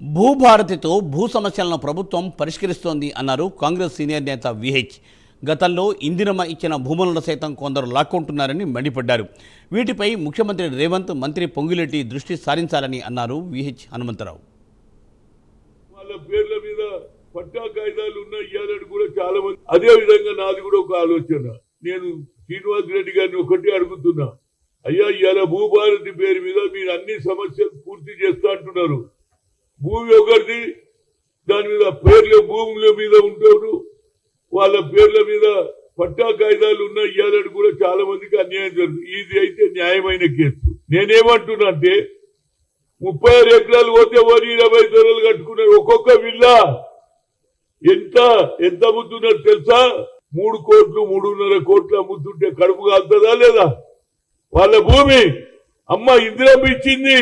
భూభారతితో భూ సమస్యలను ప్రభుత్వం పరిష్కరిస్తోంది అన్నారు కాంగ్రెస్ సీనియర్ నేత విహెచ్. గతంలో ఇందిరమ్మ ఇచ్చిన భూములను సైతం కొందరు లాక్కుంటున్నారని మండిపడ్డారు. వీటిపై ముఖ్యమంత్రి రేవంత్ మంత్రి పొంగిరెడ్డి దృష్టి సారించాలని అన్నారు విహెచ్ హనుమంతరావు. వాళ్ళ పేర్ల మీద పట్టా కాయిదాలు ఉన్న కూడా చాలా మంది అదే విధంగా నాది కూడా ఒక ఆలోచన. నేను శ్రీనివాస్ రెడ్డి గారిని ఒకటి అడుగుతున్నా. అయ్యా ఇవాళ భూభారతి పేరు మీద మీరు అన్ని సమస్యలు పూర్తి చేస్తా అంటున్నారు. భూమి ఒకరిది దాని మీద పేర్ల భూముల మీద ఉంటారు. వాళ్ళ పేర్ల మీద పట్టా కాయిదాలు ఉన్న ఇయ్యాలని కూడా చాలా మందికి అన్యాయం జరుగుతుంది ఇది అయితే న్యాయమైన కేసు. నేనేమంటున్నా అంటే ముప్పై ఆరు ఎకరాలు పోతే వరి ఇరవై ధరలు కట్టుకున్నారు ఒక్కొక్క విల్లా ఎంత ఎంత అమ్ముతున్నారు తెలుసా? మూడు కోట్లు మూడున్నర కోట్లు అమ్ముతుంటే కడుపు కాలుతుందా లేదా? వాళ్ళ భూమి అమ్మ ఇందిరం ఇచ్చింది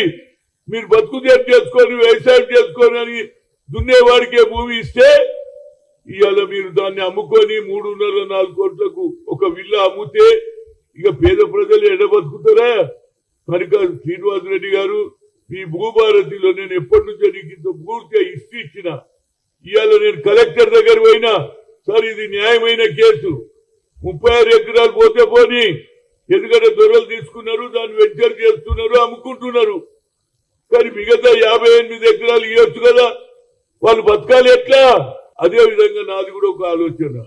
మీరు బతుకు తెరువు చేసుకొని వ్యవసాయం చేసుకొని అని దున్నేవాడికే భూమి ఇస్తే ఇవాళ మీరు దాన్ని అమ్ముకొని మూడున్నర నాలుగు కోట్లకు ఒక విల్లా అమ్ముతే ఇక పేద ప్రజలు ఎడ బతుకుతారా? కనుక శ్రీనివాస్ రెడ్డి గారు మీ భూభారతిలో నేను ఎప్పటి నుంచో నీకు ఇంత పూర్తిగా ఇష్టి ఇచ్చిన. ఇవాళ నేను కలెక్టర్ దగ్గర పోయినా సార్ ఇది న్యాయమైన కేసు. ముప్పై ఆరు ఎకరాలు పోతే పోని ఎందుకంటే దొరలు తీసుకున్నారు దాన్ని వెంచర్ చేస్తున్నారు అమ్ముకుంటున్నారు. మరి మిగతా యాభై ఎనిమిది ఎకరాలు ఇవ్వచ్చు కదా. వాళ్ళు బతకాలి ఎట్లా? అదే విధంగా నాది కూడా ఒక ఆలోచన.